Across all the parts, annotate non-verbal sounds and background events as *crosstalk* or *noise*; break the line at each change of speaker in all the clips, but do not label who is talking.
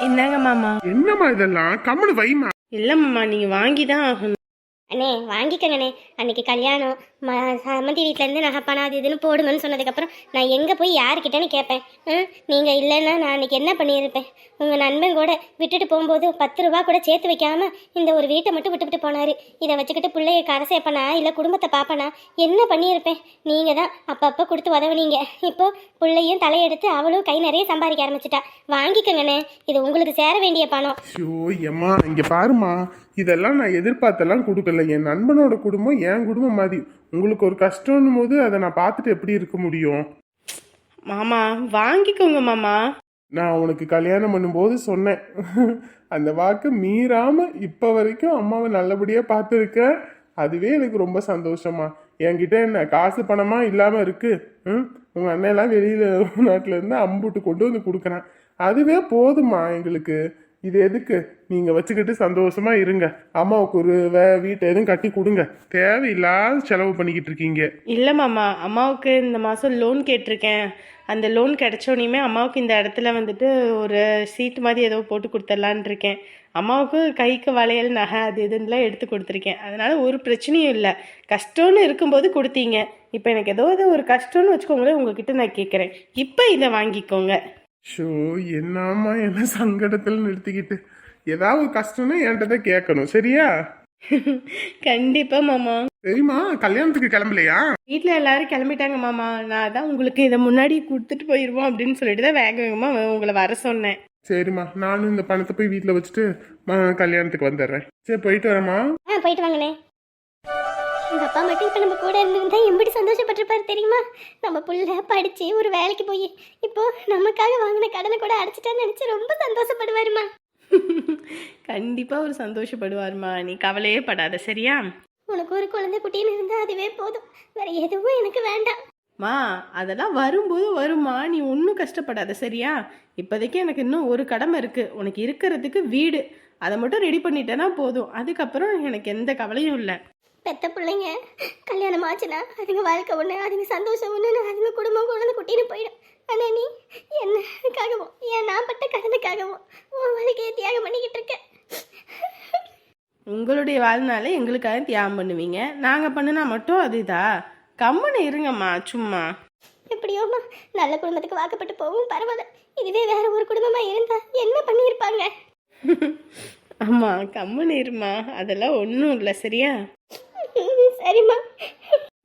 இந்தாங்க மாமா?
என்னம்மா இதெல்லாம்? கம்முனு வைமா
இல்லை மாமா நீங்கள் வாங்கி தான் ஆகணும்.
அண்ணே வாங்கிக்கங்கண்ணே. அன்னைக்கு கல்யாணம். ம வீட்டிலேருந்து நகை பணம் அது இதுன்னு போடுங்கன்னு சொன்னதுக்கப்புறம் நான் எங்கே போய் யாருக்கிட்டேன்னு கேட்பேன். நீங்கள் இல்லைன்னா நான் அன்னைக்கு என்ன பண்ணியிருப்பேன்? உங்கள் நண்பன் கூட விட்டுட்டு போகும்போது பத்து ரூபா கூட சேர்த்து வைக்காமல் இந்த ஒரு வீட்டை மட்டும் விட்டுவிட்டு போனார். இதை வச்சுக்கிட்டு பிள்ளைய கரை சேர்ப்பனா இல்லை குடும்பத்தை பார்ப்பனா என்ன பண்ணியிருப்பேன்? நீங்கள் தான் அப்பப்போ கொடுத்து உதவுனீங்க. இப்போது பிள்ளையும் தலையெடுத்து அவளும் கை நிறைய சம்பாதிக்க ஆரம்பிச்சிட்டா. வாங்கிக்கங்கண்ணே இது உங்களுக்கு சேர வேண்டிய பணம்.
ஐயோ ஏம்மா இங்கே பாருமா இதெல்லாம் நான் எதிர்பார்த்தெல்லாம் கொடுக்கல. என் நண்பனோட குடும்பம் என் குடும்பம் மாதிரி. உங்களுக்கு ஒரு கஷ்டம்னும் போது அதை நான் பார்த்துட்டு எப்படி இருக்க முடியும்?
மாமா வாங்கிக்கோங்க மாமா.
நான் உனக்கு கல்யாணம் பண்ணும்போது சொன்னேன். அந்த வாக்கு மீறாம இப்ப வரைக்கும் அம்மாவை நல்லபடியா பார்த்துருக்க. அதுவே எனக்கு ரொம்ப சந்தோஷமா. என்கிட்ட என்ன காசு பணமா இல்லாம இருக்கு? ம்? உங்க அண்ணன் எல்லாம் வெளியில நாட்டுல இருந்து அம்புட்டு கொண்டு வந்து கொடுக்குறான். அதுவே போதுமா எங்களுக்கு. இது எதுக்கு? நீங்கள் வச்சுக்கிட்டு சந்தோஷமா இருங்க. அம்மாவுக்கு ஒரு வே வீட்டை எதுவும் கட்டி கொடுங்க. தேவையில்லாத செலவு பண்ணிக்கிட்டு இருக்கீங்க.
இல்லை மாமா அம்மாவுக்கு இந்த மாதம் லோன் கேட்டிருக்கேன். அந்த லோன் கிடைச்சோனையுமே அம்மாவுக்கு இந்த இடத்துல வந்துட்டு ஒரு சீட் மாதிரி ஏதோ போட்டு கொடுத்துடலான் இருக்கேன். அம்மாவுக்கு கைக்கு வளையல் நகை அது இதுன்னுலாம் எடுத்து கொடுத்துருக்கேன். அதனால் ஒரு பிரச்சனையும் இல்லை. கஷ்டம்னு இருக்கும்போது கொடுத்தீங்க. இப்போ எனக்கு ஏதோ ஒரு கஷ்டம்னு வச்சுக்கோங்களேன் உங்ககிட்ட நான் கேட்குறேன். இப்போ இதை வாங்கிக்கோங்க.
ஷோ என்னம்மா என்ன சங்கடத்தில் நிறுத்திக்கிட்டு? ஏதாவது கஷ்டம்னா என்கிட்ட தான் கேட்கணும் சரியா?
கண்டிப்பாக மாமா.
சரிம்மா கல்யாணத்துக்கு கிளம்பலையா?
வீட்டில் எல்லாரும் கிளம்பிட்டாங்க மாமா. நான் தான் உங்களுக்கு இதை முன்னாடி கொடுத்துட்டு போயிடுவோம் அப்படின்னு சொல்லிட்டு தான் வேக வேகமாக உங்களை வர சொன்னேன்.
சரிம்மா நானும் இந்த பணத்தை போய் வீட்டில் வச்சுட்டு ம, கல்யாணத்துக்கு வந்துடுறேன். சரி போயிட்டு வரேம்மா.
ஆ போயிட்டு வாங்கண்ணே. எங்கள் அப்பா மட்டும் இப்போ நம்ம கூட இருந்திருந்தா எப்படி சந்தோஷப்பட்டிருப்பாரு தெரியுமா? நம்ம புள்ள படித்து ஒரு வேலைக்கு போய் இப்போ நமக்காக வாங்கின கடனை கூட அடைச்சிட்டான்னு நினச்சி ரொம்ப சந்தோஷப்படுவாருமா. *laughs*
கண்டிப்பாக ஒரு சந்தோஷப்படுவாருமா. நீ கவலையே படாத சரியா?
உனக்கு ஒரு குழந்தை குட்டின்னு இருந்தால் அதுவே போதும். வேற எதுவும் எனக்கு வேண்டாம்.
மா அதெல்லாம் வரும்போது வருமா நீ ஒன்றும் கஷ்டப்படாத சரியா? இப்போதைக்கு எனக்கு இன்னும் ஒரு கடமை இருக்குது உனக்கு இருக்கிறதுக்கு வீடு. அதை மட்டும் ரெடி பண்ணிட்டேன்னா போதும். அதுக்கப்புறம் எனக்கு எந்த கவலையும் இல்லை.
பெத்த பிள்ளைங்க கல்யாணம் ஆச்சுன்னா அதுங்க வாழ்க்கை ஒன்று அதுங்க சந்தோஷம் ஒன்று அதுங்க குடும்பம் குழந்தை குட்டின்னு போயிடும். ஆனால் நீ என்னக்காகவும் ஏன் நான் பட்ட கடனுக்காகவும் உன் வாழ்க்கையை தியாகம் பண்ணிக்கிட்டு இருக்க?
உங்களுடைய வாழ்நாளை எங்களுக்காக தியாகம் பண்ணுவீங்க. நாங்கள் பண்ணுனா மட்டும் அது இதா கம்முன்னு இருங்கம்மா சும்மா.
எப்படியோம்மா நல்ல குடும்பத்துக்கு வாக்கப்பட்டு போகவும் பரவாயில்ல. இதுவே வேற ஒரு குடும்பமா இருந்தா என்ன பண்ணியிருப்பாங்க? *laughs*
ஆமாம் கம்முன்னு இருமா. அதெல்லாம் ஒன்றும் இல்லை சரியா? *laughs*
சரிம்மா.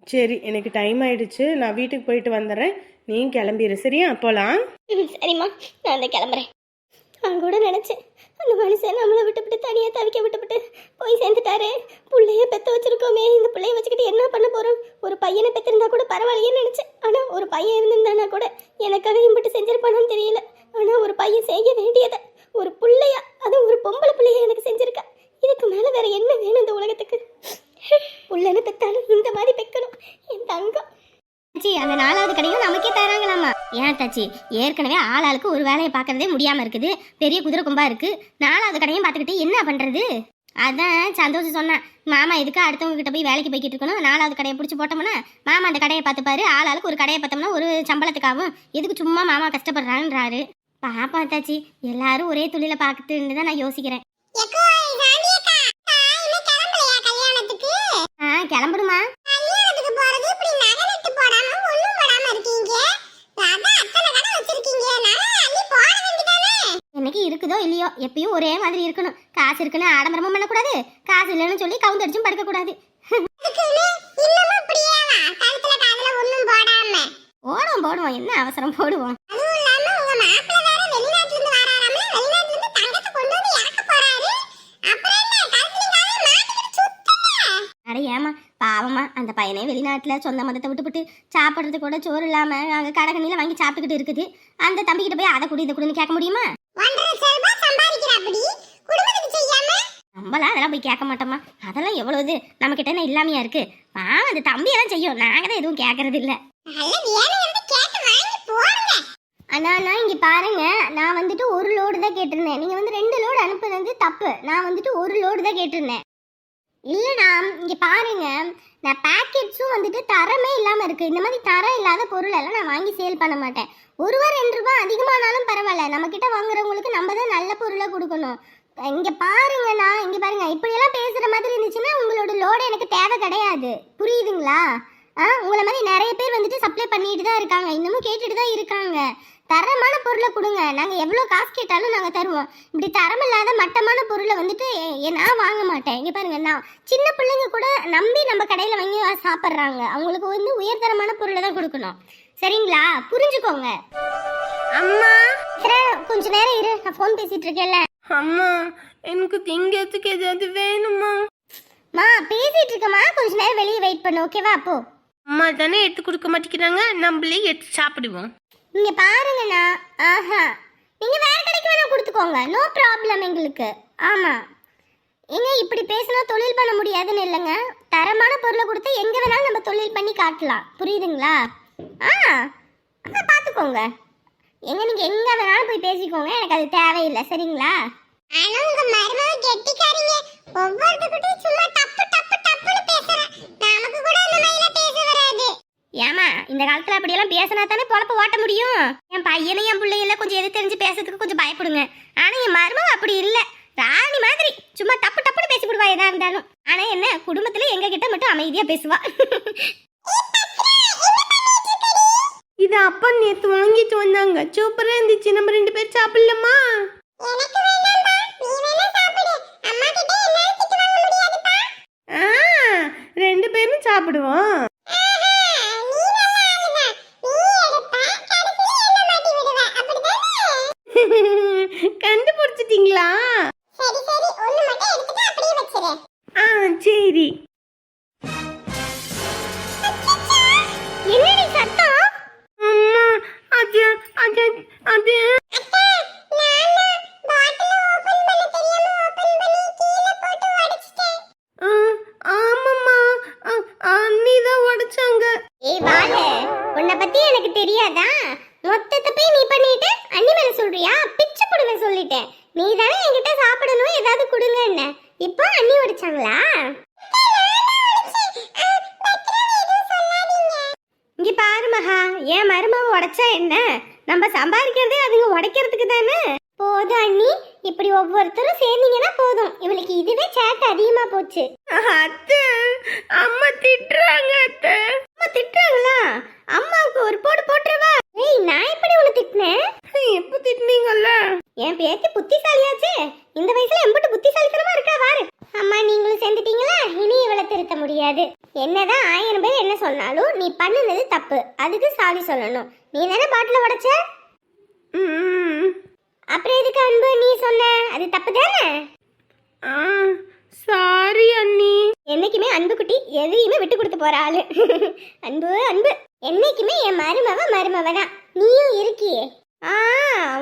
சரி எனக்கு டைம் ஆயிடுச்சு. நான் வீட்டுக்கு போயிட்டு வந்துடுறேன். நீ கிளம்பிடு சரியா? போகலாம்
சரிம்மா. நான் அந்த கிளம்புறேன். நான் கூட நினச்சேன் அந்த மனுஷன் நம்மளை விட்டுவிட்டு தனியாக தவிக்க விட்டுவிட்டு போய் சேர்ந்துட்டாரு. பிள்ளைய பெற்று வச்சிருக்கோமே இந்த பிள்ளைய வச்சுக்கிட்டு என்ன பண்ண போகிறோம் ஒரு பையனை பெற்றிருந்தா கூட பரவாயில்லையேன்னு நினச்சேன். ஆனால் ஒரு பையன் இருந்திருந்தானா கூட எனக்காக இம்பிட்டு செஞ்சிருப்பானான்னு தெரியல. ஆனால் ஒரு பையன் செய்ய வேண்டியதை ஒரு பிள்ளையா அதுவும் ஒரு பொம்பளை பிள்ளைய எனக்கு செஞ்சிருக்கா இதுக்கு மேலே வேற என்ன வேணும் இந்த உலகத்துக்கு புள்ளன்னு பெத்தாலும் இந்த மாதிரி பெக்கணும் என் தங்கம்
தாச்சி அந்த நாலாவது கடையும் நமக்கே தராங்களாமா பார்த்தாச்சு ஏற்கனவே ஆள் ஆளுக்கு ஒரு வேலையை பார்க்கறதே முடியாம இருக்குது. பெரிய குதிரை கும்பா இருக்கு. நாலாவது கடையும் பார்த்துக்கிட்டு என்ன பண்றது? அதான் சந்தோஷம் சொன்னேன். மாமா எதுக்கு அடுத்தவங்க கிட்ட போய் வேலைக்கு போய்கிட்டு இருக்கணும்? நாலாவது கடையை பிடிச்சி போட்டோம்னா மாமா அந்த கடையை பார்த்துப்பாரு. ஆள் ஆளுக்கு ஒரு கடையை பார்த்தோம்னா ஒரு சம்பளத்துக்காகவும். எதுக்கு சும்மா மாமா கஷ்டப்படுறான்றாரு. பாப்பா தாச்சி எல்லாரும் ஒரே துளியில பார்த்துட்டு தான் நான் யோசிக்கிறேன். இருக்குதோ இல்லையோ எப்பயும் ஒரே மாதிரி இருக்கணும். காசு இருக்குன்னு ஆடம்பரமும் பண்ணக்கூடாது. காசு இல்லைன்னு சொல்லி கவுந்தடிச்சும் படுக்கக்கூடாது. போடுவோம் போடுவோம். என்ன அவசரம் போடுவோம். அட ஏமா பாவமா அந்த பையனே வெளிநாட்டில் சொந்த மதத்தை விட்டுவிட்டு சாப்பிட்றது கூட சோறு இல்லாமல் அங்கே கடகண்ணியில் வாங்கி சாப்பிட்டுக்கிட்டு இருக்குது. அந்த தம்பிக்கிட்ட போய் அதை குடி இதை குடின்னு கேட்க முடியுமா? நம்மளாம் அதெல்லாம் போய் கேட்க மாட்டோமா? அதெல்லாம் எவ்வளவு நம்ம கிட்ட என்ன இல்லாமையா இருக்கு? பாவம் அந்த தம்பியெல்லாம் செய்யும். நாங்கள் தான் எதுவும் கேட்கறது இல்லை அண்ணா நான் இங்கே பாருங்க. நான் வந்துட்டு ஒரு லோடு தான் கேட்டிருந்தேன். நீங்கள் வந்து ரெண்டு லோடு அனுப்புனது தப்பு. நான் வந்துட்டு ஒரு லோடு தான் கேட்டிருந்தேன்.
இல்லைண்ணா இங்க பாருங்க. நான் பேக்கெட்ஸும் வந்துட்டு தரமே இல்லாம இருக்கு. இந்த மாதிரி தரம் இல்லாத பொருள் எல்லாம் நான் வாங்கி சேல் பண்ண மாட்டேன். ஒரு ரூபா ரெண்டு ரூபா அதிகமானாலும் பரவாயில்ல. நம்ம கிட்ட வாங்குறவங்களுக்கு நம்ம தான் நல்ல பொருளை கொடுக்கணும். இங்க பாருங்கண்ணா இங்க பாருங்க. இப்படியெல்லாம் பேசுற மாதிரி இருந்துச்சுன்னா உங்களோட லோடு எனக்கு தேவை கிடையாது. புரியுதுங்களா? ஆ உங்களை மாதிரி நிறைய பேர் வந்துட்டு சப்ளை பண்ணிட்டு தான் இருக்காங்க. இன்னமும் கேட்டுட்டு தான் இருக்காங்க. தரமான பொருளை கொடுங்க. நாங்கள் எவ்வளோ காசு கேட்டாலும் நாங்கள் தருவோம். இப்படி தரமில்லாத மட்டமான பொருளை வந்துட்டு நான் வாங்க மாட்டேன். இங்கே பாருங்க நான் சின்ன பிள்ளைங்க கூட நம்பி நம்ம கடையில் வாங்கி சாப்பிட்றாங்க. அவங்களுக்கு வந்து உயர்தரமான பொருளை தான் கொடுக்கணும். சரிங்களா? புரிஞ்சுக்கோங்க.
அம்மா.
கொஞ்ச நேரம் இரு. நான் ஃபோன் பேசிட்டு இருக்கேன்ல.
அம்மா எனக்கு திங்கிறதுக்கு ஏதாவது வேணுமா?
மா பேசிட்டு இருக்கமா கொஞ்ச நேரம் வெளியே வெயிட் பண்ணு ஓகேவா அப்போ
அம்மா தானே எடுத்து கொடுக்க மாட்டேங்கிறாங்க நம்மளே எடுத்து சாப்பிடுவோம்.
இங்க பாருங்கண்ணா ஆஹா. நீங்க வேற கடைக்கு வேணா கொடுத்துக்கோங்க. நோ ப்ராப்ளம் எங்களுக்கு. ஆமா. ஏங்க இப்படி பேசினா தொழில் பண்ண முடியாதுன்னு இல்லைங்க. தரமான பொருளை கொடுத்து எங்க வேணாலும் நம்ம தொழில் பண்ணி காட்டலாம் புரியுதுங்களா? ஆ. பார்த்துக்கோங்க எங்க நீங்க எங்க வேணாலும் போய் பேசிக்கோங்க. எனக்கு அது தேவையில்லை. சரிங்களா? ஆனா உங்க மருமக கெட்டிக்காரீங்க. ஒவ்வொருத்தர்கிட்டயும் சும்மா டப்பு டப்பு டப்புன்னு பேசுறேன் நமக்கு கூட அந்த மாதிரிலாம் பேச வராது. ஏமா இந்த காலத்துல அப்படியெல்லாம் பேசினா தானே பொழப்ப ஓட்ட முடியும்? என் பையனையும் என் பிள்ளைகள கொஞ்சம் எது தெரிஞ்சு பேசுறதுக்கு கொஞ்சம் பயப்படுங்க. ஆனா என் மருமக அப்படி இல்ல. ராணி மாதிரி சும்மா டப்பு டப்புன்னு பேசி விடுவா எதா இருந்தாலும். ஆனா என்ன குடும்பத்துல எங்க கிட்ட மட்டும் அமைதியா பேசுவா.
இது அப்பா நேத்து வாங்கிட்டு வந்தாங்க. சூப்பரா இருந்துச்சு. நம்ம ரெண்டு பேரும் சாப்பிடலாமா? ஆ ரெண்டு பேரும் சாப்பிடுவோம்.
பாரு மகா என் மருமக உடைச்சா என்ன? நம்ம சம்பாதிக்கிறதே அதுங்க உடைக்கிறதுக்கு தானே? போதும் அண்ணி. இப்படி ஒவ்வொருத்தரும் சேர்ந்தீங்கன்னா போதும். இவளுக்கு இதுவே சேட்டை அதிகமா போச்சு.
அத்தை. அம்மா திட்டுறாங்க அத்தை.
அம்மா திட்டுறாங்களா? அம்மாவுக்கு ஒரு போடு போட்டுருவா. ஏய் நான் எப்படி உன்னை திட்டினேன்?
எப்போ திட்டுனீங்கல்ல?
என் பேத்தி புத்திசாலியாச்சே. இந்த வயசுல எம்பிட்டு புத்திசாலித்தனமா இருக்கா பாரு. அம்மா நீங்களும் சேர்ந்துட்டீங்களா? இனி இவளை திருத்த முடியாது. என்னதான் ஆயிரம் பேர் என்ன சொன்னாலும் நீ பண்ணுனது தப்பு. அதுக்கு சாரி சொல்லணும். நீ தானே பாட்டில உடைச்ச?
ம்
அப்புறம் எதுக்கு அன்பு? நீ சொன்ன. அது தப்பு தானே
ஆ சாரி அண்ணி.
என்னைக்குமே அன்பு குட்டி எதையுமே விட்டு கொடுத்து போற ஆளு. *laughs* அன்பு அன்பு. என்னைக்குமே என் மருமவ மருமவ தான் நீயும் இருக்கியே. ஆ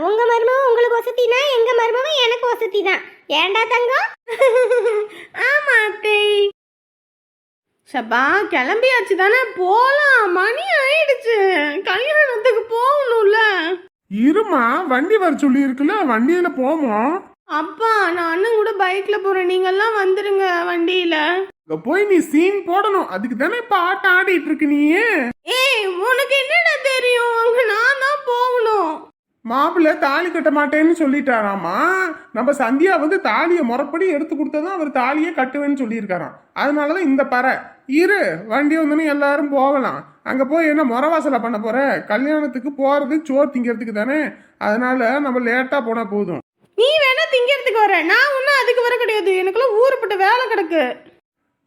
உங்க மருமவ உங்களுக்கு வசதினா எங்க மருமவ எனக்கு வசதி தான் ஏன்டா தங்கம்? *laughs*
ஆமா அத்தை. சபா கிளம்பியாச்சு தானே போலாம்? மணி ஆயிடுச்சு. கல்யாணத்துக்கு போகணும்ல.
இருமா வண்டி வர சொல்லி இருக்குல்ல வண்டியில போவோம்.
அப்பா நான் அண்ணன் கூட பைக்ல போறேன். நீங்க எல்லாம் வந்துருங்க வண்டியில.
அங்க போய் நீ சீன் போடணும். அதுக்கு தானே இப்ப ஆட்டம் ஆடிட்டு இருக்கு நீ
ஏய் உனக்கு என்னடா தெரியும் அங்க நான் தான் போகணும்
மாப்பிள்ளை தாலி கட்ட மாட்டேன்னு சொல்லிட்டாராமா? நம்ம சந்தியா வந்து தாலியை முறைப்படி எடுத்து கொடுத்ததான் அவர் தாலியை கட்டுவேன்னு சொல்லியிருக்காராம். அதனாலதான் இந்த பறை. இரு வண்டி வந்துன்னு எல்லாரும் போகலாம். அங்க போய் என்ன முறவாசலை பண்ண போற? கல்யாணத்துக்கு போறது சோறு திங்கிறதுக்கு தானே? அதனால நம்ம லேட்டா போனா போதும்.
நீ வேணா திங்கிறதுக்கு வர. நான் ஒன்றும் அதுக்கு வர கிடையாது. எனக்குள்ள ஊருப்பட்ட வேலை கிடக்கு.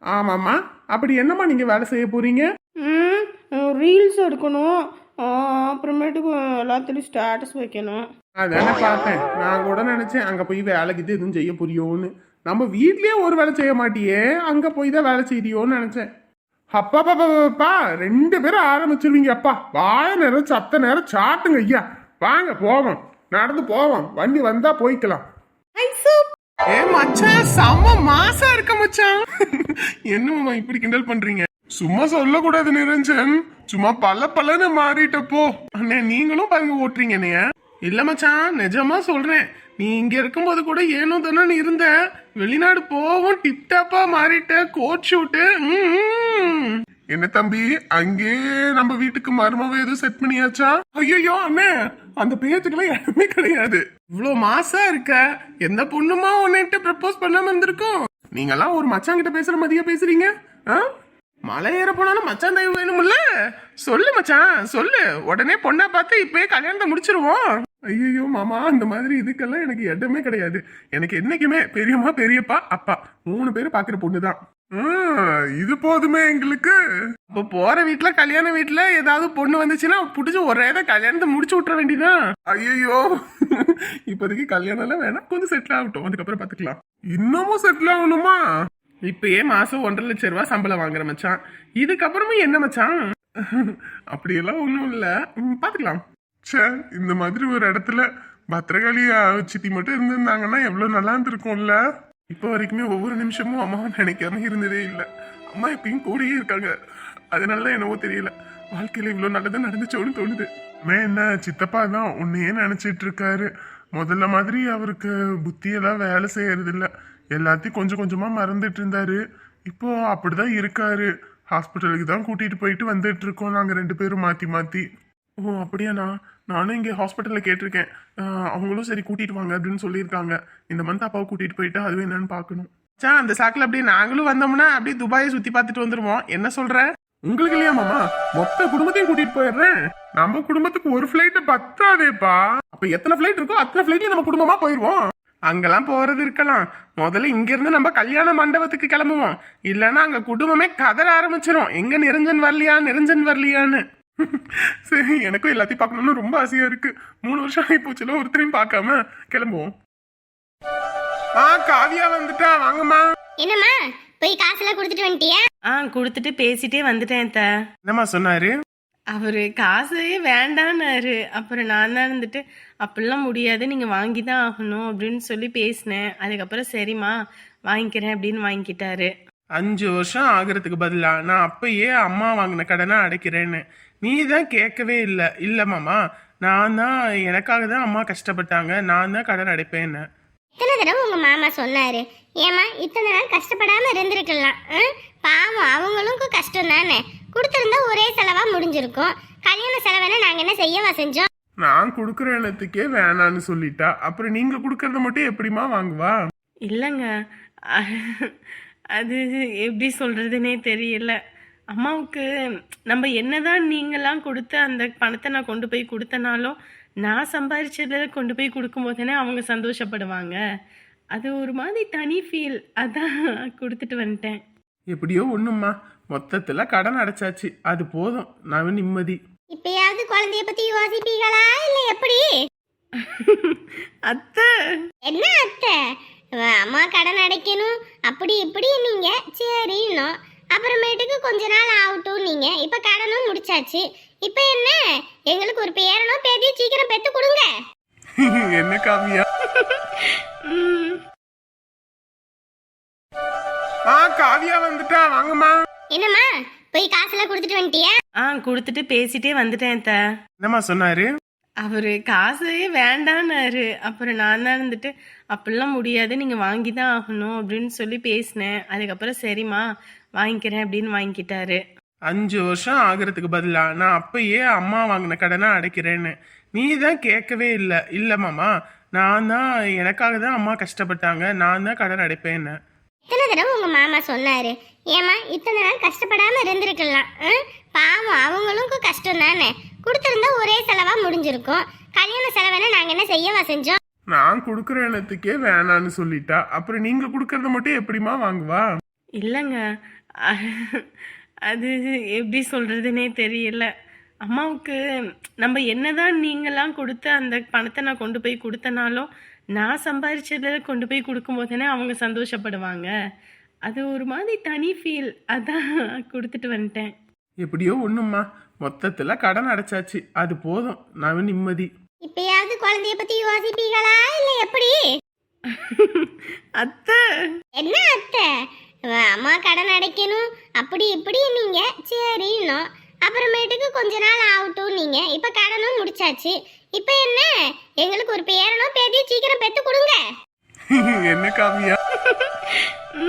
ஆமாம்மா. அப்படி என்னம்மா நீங்க வேலை செய்ய போறீங்க?
ம் ரீல்ஸ் எடுக்கணும். அப்புறமேட்டுக்கு எல்லாத்துலேயும் ஸ்டேட்டஸ் வைக்கணும்.
அதானே பார்த்தேன். நான் கூட நினைச்சேன் அங்க போய் வேலைக்கு இது எதுவும் செய்ய புரியோன்னு நம்ம வீட்லயே ஒரு வேலை செய்ய மாட்டியே அங்க போய் தான் வேலை செய்யறியோன்னு நினைச்சேன். அப்பா பாப்பா பாப்பா ரெண்டு பேரும் ஆரம்பிச்சிருவீங்க அப்பா. வாய நேரம் சத்த நேரம் சாட்டுங்க ஐயா. வாங்க போவோம். நடந்து போவோம். வண்டி வந்தா போய்க்கலாம். ஏ மச்சான் செம்ம மாசா இருக்க மச்சான். *laughs* என்னம்மா இப்படி கிண்டல் பண்றீங்க? சும்மா சொல்லக்கூடாது நிரஞ்சன். சும்மா பல பலன்னு மாறிட்டப்போ. அண்ணே நீங்களும் பாருங்க ஓட்டுறீங்க என்னைய. இல்ல மச்சான் நிஜமா சொல்றேன். நீ இங்க இருக்கும்போது கூட ஏனோ தானே இருந்த. வெளிநாடு போவும் டிப்டாப்பா மாறிட்ட கோட் ஷூட்டு என்ன தம்பி அங்கே நம்ம வீட்டுக்கு மருமவ எதுவும் செட் பண்ணியாச்சா? ஐயோ அண்ணே அந்த பேச்சுக்கெல்லாம் இடமே கிடையாது. இவ்வளோ மாசா இருக்க எந்த பொண்ணுமா உன்னிட்ட ப்ரப்போஸ் பண்ணாம இருந்திருக்கோம்? நீங்கெல்லாம் ஒரு மச்சான் கிட்ட பேசுற மாதிரியா பேசுறீங்க? மலை ஏற போனாலும் மச்சான் தயவு வேணும்ல? சொல்லு மச்சான் சொல்லு. உடனே பொண்ணா பார்த்து இப்பயே கல்யாணத்தை முடிச்சிருவோம். ஐயோ மாமா அந்த மாதிரி இதுக்கெல்லாம் எனக்கு இடமே கிடையாது. எனக்கு என்னைக்குமே பெரியம்மா பெரியப்பா அப்பா மூணு பேரும் பாக்குற பொண்ணு தான் இது போதுமே எங்களுக்கு. இப்போ போற வீட்டுல கல்யாண வீட்ல ஏதாவது பொண்ணு வந்துச்சுன்னா புடிச்சு ஒரே தான் கல்யாணத்தை முடிச்சு விட்டுற வேண்டியதான் ஐயோ இப்போதைக்கு கல்யாணம் எல்லாம் வேணாம். கொஞ்சம் செட்டில் ஆகட்டும். அதுக்கப்புறம் பாத்துக்கலாம் இன்னமும் செட்டில் ஆகணுமா? இப்பயே மாசம் ஒன்றரை லட்சம் ரூபாய் சம்பளம் வாங்குற மச்சான். இதுக்கப்புறமும் என்ன மச்சான்? அப்படியெல்லாம் ஒன்றும் இல்லை. பார்த்துக்கலாம் சே இந்த மாதிரி ஒரு இடத்துல பத்திரகாளியா அஹ், சித்தி மட்டும் இருந்திருந்தாங்கன்னா எவ்வளோ நல்லா இருந்திருக்கும்ல? இப்போ வரைக்குமே ஒவ்வொரு நிமிஷமும் அம்மாவை நினைக்காம இருந்ததே இல்லை. அம்மா எப்பயும் கூடயே இருக்காங்க. அதனால தான் என்னவோ தெரியல. வாழ்க்கையில இவ்வளோ நல்லதாக நடந்துச்சோன்னு தோணுது. மே என்ன சித்தப்பா தான் உன்னையே நினச்சிட்டு இருக்காரு. முதல்ல மாதிரி அவருக்கு புத்தியெல்லாம் வேலை செய்யறதில்ல. எல்லாத்தையும் கொஞ்சம் கொஞ்சமாக மறந்துட்டு இருந்தாரு. இப்போ அப்படிதான் இருக்காரு. ஹாஸ்பிட்டலுக்கு தான் கூட்டிட்டு போயிட்டு வந்துட்டு இருக்கோம். நாங்கள் ரெண்டு பேரும் மாற்றி மாற்றி ஓ அப்படியாண்ணா. நானும் இங்கே ஹாஸ்பிட்டலில் கேட்டிருக்கேன். அவங்களும் சரி கூட்டிட்டு வாங்க அப்படின்னு சொல்லியிருக்காங்க. இந்த மந்த் அப்பாவை கூட்டிட்டு போயிட்டு அதுவே என்னன்னு பார்க்கணும். சா அந்த சாக்கில் அப்படியே நாங்களும் வந்தோம்னா அப்படியே துபாயை சுற்றி பார்த்துட்டு வந்துருவோம். என்ன சொல்ற? உங்களுக்கு இல்லையா மாமா? மொத்த குடும்பத்தையும் கூட்டிட்டு போயிடுறேன். நம்ம குடும்பத்துக்கு ஒரு ஃபிளைட்டு பத்தாதேப்பா. அப்ப எத்தனை ஃபிளைட் இருக்கோ அத்தனை ஃபிளைட்லயும் நம்ம குடும்பமா போயிடுவோம் அங்கெல்லாம் போறது இருக்கலாம். முதல்ல இங்க இருந்து நம்ம கல்யாண மண்டபத்துக்கு கிளம்புவோம். இல்லைன்னா அங்க குடும்பமே கதற ஆரம்பிச்சிரும். எங்க நிரஞ்சன் வரலையா நிரஞ்சன் வரலையான்னு. *laughs* சரி எனக்கும் எல்லாத்தையும் பார்க்கணும்னு ரொம்ப ஆசையா இருக்கு. மூணு வருஷம் ஆகி போச்சுல ஒருத்தரையும் பார்க்காம கிளம்புவோம். ஆ காவியா வந்துட்டா. வாங்கம்மா.
என்னம்மா போய் காசெல்லாம் கொடுத்துட்டு வந்துட்டியா?
ஆ கொடுத்துட்டு பேசிட்டே வந்துட்டேன் த
என்னம்மா சொன்னாரு?
அவர் காசே வேண்டான்னாரு. அப்புறம் நான் தான் இருந்துட்டு அப்படிலாம் முடியாது. நீங்கள் வாங்கி தான் ஆகணும் அப்படின்னு சொல்லி பேசினேன். அதுக்கப்புறம் சரிம்மா வாங்கிக்கிறேன் அப்படின்னு வாங்கிக்கிட்டாரு.
அஞ்சு வருஷம் ஆகுறதுக்கு பதிலாக நான் அப்பயே அம்மா வாங்கின கடனை அடைக்கிறேன்னு. நீ தான் கேட்கவே இல்லை. இல்லை மாமா நான் தான் எனக்காக தான் அம்மா கஷ்டப்பட்டாங்க. நான் தான் கடன் அடைப்பேன்னு.
இத்தனை தடவை உங்க மாமா சொன்னாரு. ஏமா இத்தனை நாள் கஷ்டப்படாம இருந்திருக்கலாம்? பாவம் அவங்களுக்கும் கஷ்டம் தானே. கொடுத்திருந்தா ஒரே செலவா முடிஞ்சிருக்கும். கல்யாண செலவுனா நாங்க என்ன செய்யவா செஞ்சோம்?
நான் கொடுக்குற இடத்துக்கே வேணான்னு சொல்லிட்டா. அப்புறம் நீங்க கொடுக்கறத மட்டும் எப்படிமா வாங்குவா?
இல்லைங்க. அது எப்படி சொல்கிறதுனே தெரியல. அம்மாவுக்கு நம்ம என்னதான் நீங்களாம் கொடுத்த அந்த பணத்தை நான் கொண்டு போய் கொடுத்தனாலும் நான் சம்பாரிச்சதை கொண்டு போய் கொடுக்கும்போது அவங்க சந்தோஷப்படுவாங்க. அது ஒரு மாதிரி தனி ஃபீல் அதான் கொடுத்துட்டு வந்துட்டேன்.
எப்படியோ ஒண்ணும்மா. மொத்தத்துல கடன் அடைச்சாச்சு. அது போதும். நான் நிம்மதி.
இப்பயாவது குழந்தைய பத்தி யோசிப்பீங்களா இல்ல எப்படி?
அத்தை.
என்ன அத்தை? அம்மா கடன் அடைக்கணும். அப்படி இப்படி நீங்க. சரின்னோம். அப்புறமேட்டுக்கு கொஞ்ச நாள் ஆகட்டும் நீங்க. இப்ப கடனும் முடிச்சாச்சு. இப்ப என்ன? எங்களுக்கு ஒரு பேரனோ பேத்தியோ சீக்கிரம் பெத்து கொடுங்க. *laughs*
என்ன காவியா?
ம்,
ஆ காவியா வந்துட்டா. வாங்கம்மா.
என்னம்மா? போய் காசெல்லாம் கொடுத்துட்டு வந்துட்டியா?
ஆ கொடுத்துட்டு பேசிட்டே வந்துட்டேன் அத்தை.
என்னம்மா சொன்னாரு?
அவர் காசே வேண்டான்னாரு. அப்புறம் நான் தான் இருந்துட்டு அப்படிலாம் முடியாது. நீங்கள் வாங்கி தான் ஆகணும் அப்படின்னு சொல்லி பேசினேன். அதுக்கப்புறம் சரிம்மா வாங்கிக்கிறேன் அப்படின்னு வாங்கிக்கிட்டாரு.
அஞ்சு வருஷம் ஆகுறதுக்கு பதிலா நான் அப்பயே அம்மா வாங்கின கடனை அடைக்கிறேன்னு. நீ தான் கேட்கவே இல்லை. இல்லை மாமா. நான் தான் எனக்காக தான் அம்மா கஷ்டப்பட்டாங்க. நான் தான் கடன் அடைப்பேன்னு.
இத்தனை தடவை உங்க மாமா சொன்னாரு. ஏமா இத்தனை நாள் கஷ்டப்படாம இருந்திருக்கலாம்? பாவம் அவங்களுக்கும் கஷ்டம் தானே. கொடுத்திருந்தா ஒரே செலவா முடிஞ்சிருக்கும். கல்யாண செலவுனா நாங்க என்ன செய்யவா செஞ்சோம்?
நான் கொடுக்குற இடத்துக்கே வேணான்னு சொல்லிட்டா. அப்புறம் நீங்க கொடுக்கறத மட்டும் எப்படிமா வாங்குவா?
இல்லைங்க. அது எப்படி சொல்கிறதுனே தெரியல. அம்மாவுக்கு நம்ம என்னதான் நீங்களாம் கொடுத்த அந்த பணத்தை நான் கொண்டு போய் கொடுத்தனாலும் நான் சம்பாரிச்சதை கொண்டு போய் கொடுக்கும்போது தானே அவங்க சந்தோஷப்படுவாங்க. அது ஒரு மாதிரி தனி ஃபீல் அதான் கொடுத்துட்டு வந்துட்டேன்.
எப்படியோ ஒண்ணும்மா. மொத்தத்துல கடன் அடைச்சாச்சு. அது போதும். நான் நிம்மதி.
இப்பயாவது குழந்தைய பத்தி யோசிப்பீங்களா? இல்ல எப்படி? *laughs*
அத்தை.
என்ன அத்தை? அம்மா கடன் அடைக்கணும். அப்படி இப்படி நீங்க சரின்னோம் அப்புறமேட்டுக்கு கொஞ்ச நாள் ஆகட்டும் நீங்க. இப்ப கடனும் முடிச்சாச்சு. இப்போ என்ன? எங்களுக்கு ஒரு பேரனோ பேத்தியோ சீக்கிரம் பெத்து கொடுங்க. *laughs*
என்ன காவியா? *laughs*